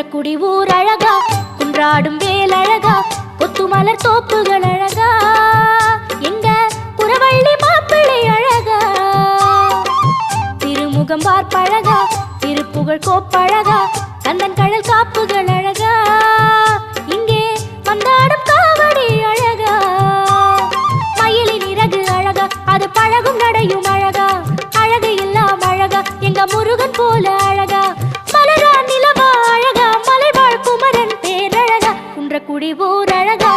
குன்றக்குடி ஊர் அழகா குன்றாடும் வேல் அழகா கொத்து மலர் தோப்புகள் அழகா. எங்க புறவள்ளி மாப்பிள்ளை அழகா. திருமுகம் பார்ப்பழகா திருப்புகழ் கோப்பழகா கந்தன் கடல் காப்புகள் அழகா. இங்கே வந்தாடும் காவடி அழகா. மயிலின் இறகு அழகா அது பழகும் நடையும் அழகா போன்ற குடி ஊரழகா